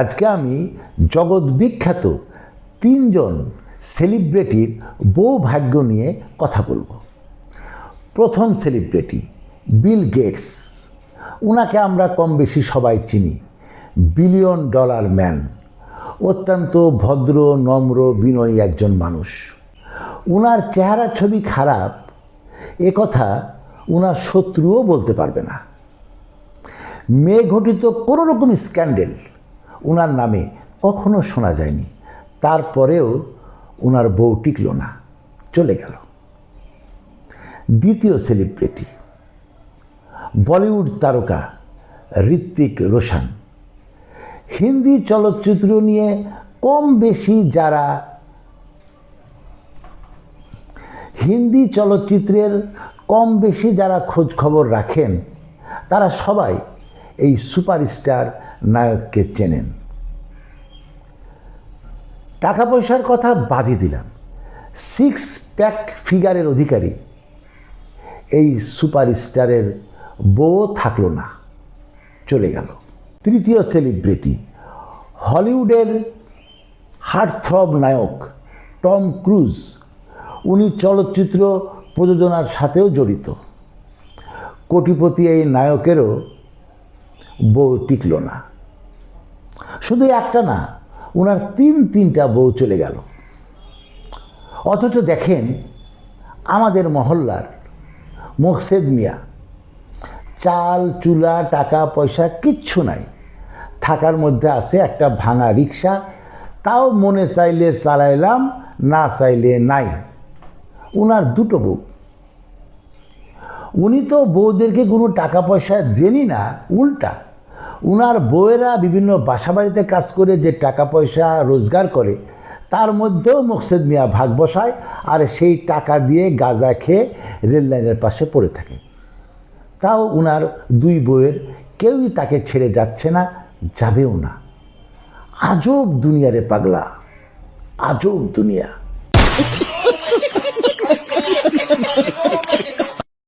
আজকে আমি জগৎ বিখ্যাত তিনজন সেলিব্রিটির বউ ভাগ্য নিয়ে কথা বলব। প্রথম সেলিব্রিটি বিল গেটস ওনাকে আমরা কম বেশি সবাই চিনি। বিলিয়ন ডলার ম্যান অত্যন্ত ভদ্র, নম্র, বিনয়ী একজন মানুষ। ওনার চেহারা ছবি খারাপ। এ কথা ওনার শত্রুও বলতে পারবে না। মেয়ে ঘটিত কোনো রকম স্ক্যান্ডেল ওনার নামে কখনো শোনা যায়নি। তারপরেও ওনার বউ টিকল না, চলে গেল। দ্বিতীয় সেলিব্রিটি, বলিউড তারকা ঋত্বিক রোশন। হিন্দি চলচ্চিত্র নিয়ে কম বেশি যারা হিন্দি চলচ্চিত্রের কম বেশি যারা খোঁজ খবর রাখেন, তারা সবাই এই সুপারস্টার নায়ককে চেনেন। টাকা পয়সার কথা বাদই দিলাম। সিক্স প্যাক ফিগারের অধিকারী এই সুপারস্টারের বউ থাকল না, চলে গেল। তৃতীয় সেলিব্রিটি হলিউডের হার্টথ্রব নায়ক টম ক্রুজ, উনি চলচ্চিত্র প্রযোজনার সাথেও জড়িত। কোটিপতি এই নায়কেরও বউ টিকল না। শুধু একটা না ওনার তিন তিনটা বউ চলে গেল। অথচ দেখেন, আমাদের মহল্লার মোকসেদ মিয়া, চাল, চুলা, টাকা, পয়সা কিচ্ছু নাই। থাকার মধ্যে আছে একটা ভাঙা রিক্সা তাও মনে চাইলে চালাইলাম, না চাইলে নাই। ওনার দুটো বউ। উনি তো বউদেরকে কোনো টাকা পয়সা দেনই না, উল্টা। উনার বউয়েরা বিভিন্ন বাসাবাড়িতে কাজ করে যে টাকা পয়সা রোজগার করে, তার মধ্যেও মকসেদ মিয়া ভাগ বসায় আর সেই টাকা দিয়ে গাঁজা খেয়ে রেল লাইনের পাশে পড়ে থাকে। তাও উনার দুই বউয়ের কেউই তাকে ছেড়ে যাচ্ছে না, যাবেও না। আজব দুনিয়ারে পাগলা, আজব দুনিয়া।